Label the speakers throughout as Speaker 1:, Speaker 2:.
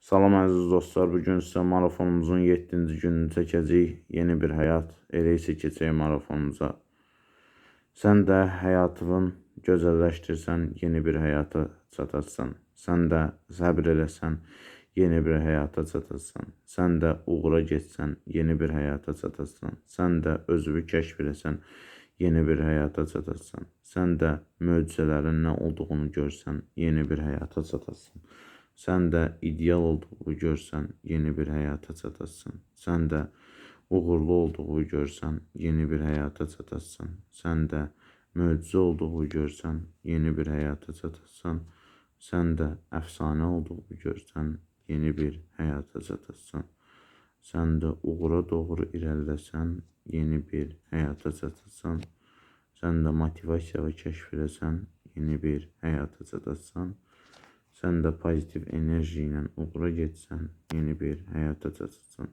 Speaker 1: Salam əziz dostlar, bu gün sizə marafonumuzun 7-ci gününü çəkəcəyik. Yeni bir həyat, elə isə keçək marafonumuza. Sən də həyatını gözəlləşdirsən, yeni bir həyata çatasan. Sən də səbr eləsən, yeni bir həyata çatasan. Sən də uğura getsən, yeni bir həyata çatasan. Sən də özünü kəşf eləsən, yeni bir həyata çatasan. Sən də möcüzələrin nə olduğunu görsən, yeni bir həyata çatasan. Sən də ideal olduğunu görsən, yeni bir həyata çatasan. Sən də uğurlu olduğunu görsən, yeni bir həyata çatasan. Sən də möcüzə olduğunu görsən, yeni bir həyata çatasan. Sən də əfsanə olduğunu görsən, yeni bir həyata çatasan. Sən də uğura doğru irəliləsən, yeni bir həyata çatasan. Sən də motivasiyalı kəşf eləsən, yeni bir həyata çatasan. Sən də pozitiv enerji ilə uğura getsən, yeni bir həyata çatasan.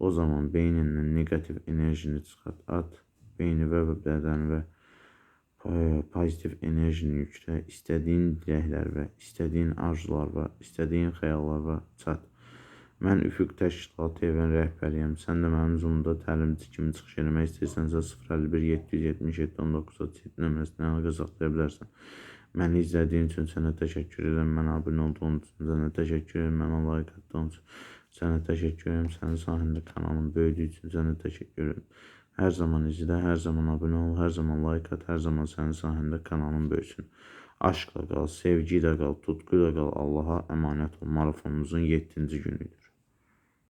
Speaker 1: O zaman beynindən negativ enerjini çıxart, at, beynivə və bədənivə po- pozitiv enerjini yüklə, istədiyin diləklər və istədiyin arzular və istədiyin xəyallara çat. Mən Üfüq Təşkilatı evin rəhbəriyəm. Sən də mənim Zoomda təlimçi kimi çıxış eləmək istəyirsənsə 051 777 1937 nömrəsindən əlaqə saxlaya bilərsən. Məni izlədiyin üçün sənə təşəkkür edirəm. Mənə abunə olduğun üçün sənə təşəkkür edirəm. Mənə like atdığın üçün sənə təşəkkür edirəm. Sənin sayəndə kanalım böyüdüyü üçün sənə təşəkkür edirəm. Hər zaman izlə, hər zaman abunə ol, hər zaman like at, hər zaman sənin sayəndə kanalın böyüsün. Aşkla qal, sevgi ilə qal, tutku ilə qal. Allaha əmanət ol. Marafonumuzun 7-ci günüdür.